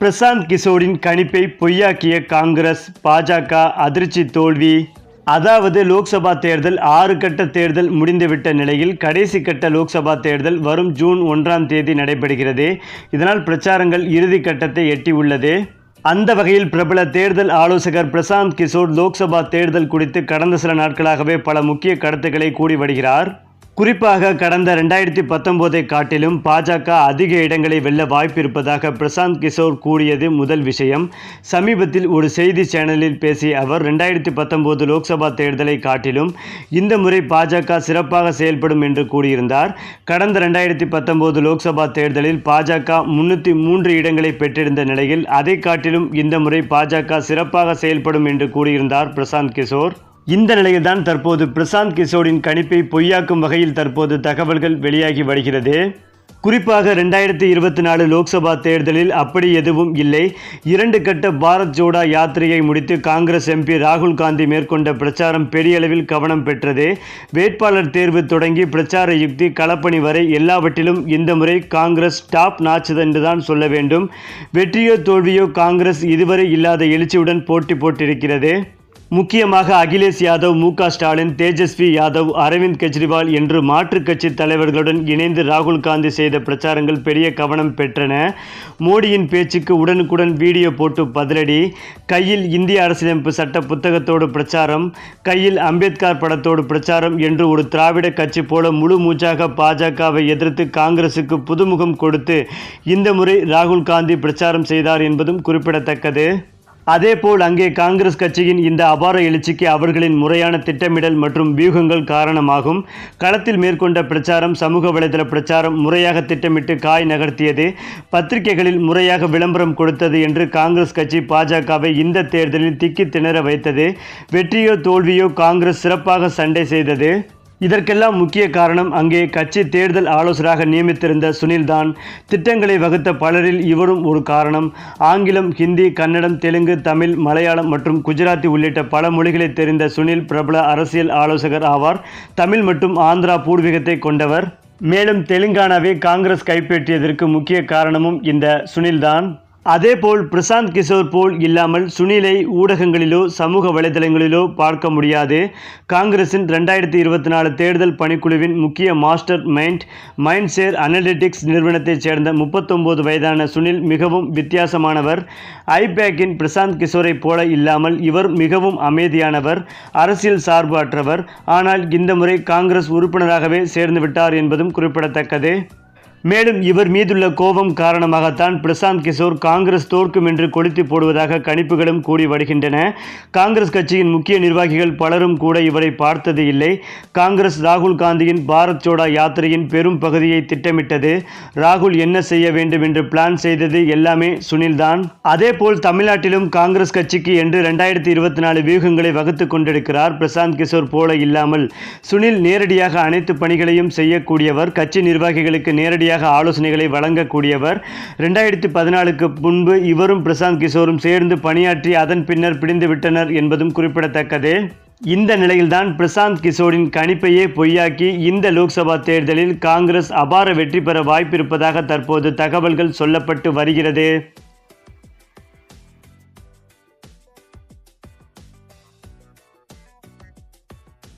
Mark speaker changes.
Speaker 1: பிரசாந்த் கிஷோரின் கணிப்பை பொய்யாக்கிய காங்கிரஸ் பாஜக அதிர்ச்சி தோல்வி. அதாவது லோக்சபா தேர்தல் ஆறு கட்ட தேர்தல் முடிந்துவிட்ட நிலையில் கடைசி கட்ட லோக்சபா தேர்தல் வரும் ஜூன் ஒன்றாம் தேதி நடைபெறுகிறது. இதனால் பிரச்சாரங்கள் இறுதி கட்டத்தை எட்டியுள்ளது அந்த வகையில் பிரபல தேர்தல் ஆலோசகர் பிரசாந்த் கிஷோர் லோக்சபா தேர்தல் குறித்து கடந்த சில நாட்களாகவே பல முக்கிய கருத்துக்களை கூறி வருகிறார். குறிப்பாக கடந்த ரெண்டாயிரத்தி பத்தொம்போதை காட்டிலும் பாஜக அதிக இடங்களை வெல்ல வாய்ப்பு இருப்பதாக பிரசாந்த் கிஷோர் கூறியது முதல் விஷயம். சமீபத்தில் ஒரு செய்தி சேனலில் பேசிய அவர் ரெண்டாயிரத்தி பத்தொன்போது லோக்சபா தேர்தலை காட்டிலும் இந்த முறை பாஜக சிறப்பாக செயல்படும் என்று கூறியிருந்தார். கடந்த ரெண்டாயிரத்தி பத்தொம்போது லோக்சபா தேர்தலில் பாஜக முன்னூற்றி மூன்று இடங்களை பெற்றிருந்த நிலையில் அதை காட்டிலும் இந்த முறை பாஜக சிறப்பாக செயல்படும் என்று கூறியிருந்தார் பிரசாந்த் கிஷோர். இந்த நிலையில்தான் தற்போது பிரசாந்த் கிஷோரின் கணிப்பை பொய்யாக்கும் வகையில் தற்போது தகவல்கள் வெளியாகி வருகிறது. குறிப்பாக ரெண்டாயிரத்தி இருபத்தி நாலு லோக்சபா தேர்தலில் அப்படி எதுவும் இல்லை. இரண்டு கட்ட பாரத் ஜோடா யாத்திரையை முடித்து காங்கிரஸ் எம்பி ராகுல் காந்தி மேற்கொண்ட பிரச்சாரம் பெரிய அளவில் கவனம் பெற்றது. வேட்பாளர் தேர்வு தொடங்கி பிரச்சார யுக்தி களப்பணி வரை எல்லாவற்றிலும் இந்த முறை காங்கிரஸ் டாப் நாச்சது என்றுதான் சொல்ல வேண்டும். வெற்றியோ தோல்வியோ காங்கிரஸ் இதுவரை இல்லாத எழுச்சியுடன் போட்டி போட்டிருக்கிறது. முக்கியமாக அகிலேஷ் யாதவ் மு ஸ்டாலின் தேஜஸ்வி யாதவ் அரவிந்த் கெஜ்ரிவால் என்று மாற்றுக் கட்சி தலைவர்களுடன் இணைந்து ராகுல் காந்தி செய்த பிரச்சாரங்கள் பெரிய கவனம் பெற்றன. மோடியின் பேச்சுக்கு உடனுக்குடன் வீடியோ போட்டு பதிலடி. கையில் இந்திய அரசியலமைப்பு சட்ட புத்தகத்தோடு பிரச்சாரம். கையில் அம்பேத்கர் படத்தோடு பிரச்சாரம் என்று ஒரு திராவிட கட்சி போல முழு மூச்சாக பாஜகவை எதிர்த்து காங்கிரசுக்கு புதுமுகம் கொடுத்து இந்த முறை ராகுல் காந்தி பிரச்சாரம் செய்தார் என்பதும் குறிப்பிடத்தக்கது. அதேபோல் அங்கே காங்கிரஸ் கட்சியின் இந்த அபார எழுச்சிக்கு அவர்களின் முறையான திட்டமிடல் மற்றும் வியூகங்கள் காரணமாகும். களத்தில் மேற்கொண்ட பிரச்சாரம் சமூக வலைதள பிரச்சாரம் முறையாக திட்டமிட்டு காய் நகர்த்தியது. பத்திரிகைகளில் முறையாக விளம்பரம் கொடுத்தது என்று காங்கிரஸ் கட்சி பாஜகவை இந்த தேர்தலில் திக்கி திணற வைத்தது. வெற்றியோ தோல்வியோ காங்கிரஸ் சிறப்பாக சண்டை செய்தது. இதற்கெல்லாம் முக்கிய காரணம் அங்கே கட்சி தேர்தல் ஆலோசகராக நியமித்திருந்த சுனில்தான். திட்டங்களை வகுத்த பலரில் இவரும் ஒரு காரணம். ஆங்கிலம் ஹிந்தி கன்னடம் தெலுங்கு தமிழ் மலையாளம் மற்றும் குஜராத்தி உள்ளிட்ட பல மொழிகளை தெரிந்த சுனில் பிரபல அரசியல் ஆலோசகர் ஆவார். தமிழ் மற்றும் ஆந்திரா பூர்வீகத்தை கொண்டவர். மேலும் தெலுங்கானாவை காங்கிரஸ் கைப்பற்றியதற்கு முக்கிய காரணமும் இந்த சுனில்தான். அதேபோல் பிரசாந்த் கிஷோர் போல் இல்லாமல் சுனிலை ஊடகங்களிலோ சமூக வலைதளங்களிலோ பார்க்க முடியாது. காங்கிரசின் ரெண்டாயிரத்தி இருபத்தி நாலு தேர்தல் பணிக்குழுவின் முக்கிய master mind mind share analytics நிறுவனத்தைச் சேர்ந்த முப்பத்தொம்போது வயதான சுனில் மிகவும் வித்தியாசமானவர். ஐபேக்கின் பிரசாந்த் கிஷோரை போல இல்லாமல் இவர் மிகவும் அமைதியானவர் அரசியல் சார்பு அற்றவர். ஆனால் இந்த முறை காங்கிரஸ் உறுப்பினராகவே சேர்ந்துவிட்டார் என்பதும் குறிப்பிடத்தக்கது. மேலும் இவர் மீதுள்ள கோபம் காரணமாகத்தான் பிரசாந்த் கிஷோர் காங்கிரஸ் தோற்கும் என்று கொளுத்தி போடுவதாக கணிப்புகளும் கூடி வருகின்றன. காங்கிரஸ் கட்சியின் முக்கிய நிர்வாகிகள் பலரும் கூட இவரை பார்த்தது இல்லை. காங்கிரஸ் ராகுல் காந்தியின் பாரத் ஜோடா யாத்திரையின் பெரும் பகுதியை திட்டமிட்டது. ராகுல் என்ன செய்ய வேண்டும் என்று பிளான் செய்தது எல்லாமே சுனில்தான். அதேபோல் தமிழ்நாட்டிலும் காங்கிரஸ் கட்சிக்கு என்று ரெண்டாயிரத்தி இருபத்தி நாலு வியூகங்களை வகுத்து கொண்டிருக்கிறார் பிரசாந்த் கிஷோர் போல இல்லாமல். சுனில் நேரடியாக அனைத்து பணிகளையும் செய்யக்கூடியவர் கட்சி நிர்வாகிகளுக்கு நேரடியாக நேரடியாக ஆலோசனைகளை வழங்கக்கூடியவர். ரெண்டாயிரத்தி பதினாலுக்கு முன்பு இவரும் பிரசாந்த் கிஷோரும் சேர்ந்து பணியாற்றி அதன் பின்னர் பிடிந்துவிட்டனர் என்பதும் குறிப்பிடத்தக்கது. இந்த நிலையில்தான் பிரசாந்த் கிஷோரின் கணிப்பையே பொய்யாக்கி இந்த லோக்சபா தேர்தலில் காங்கிரஸ் அபார வெற்றி பெற வாய்ப்பிருப்பதாக தற்போது தகவல்கள் சொல்லப்பட்டு வருகிறது.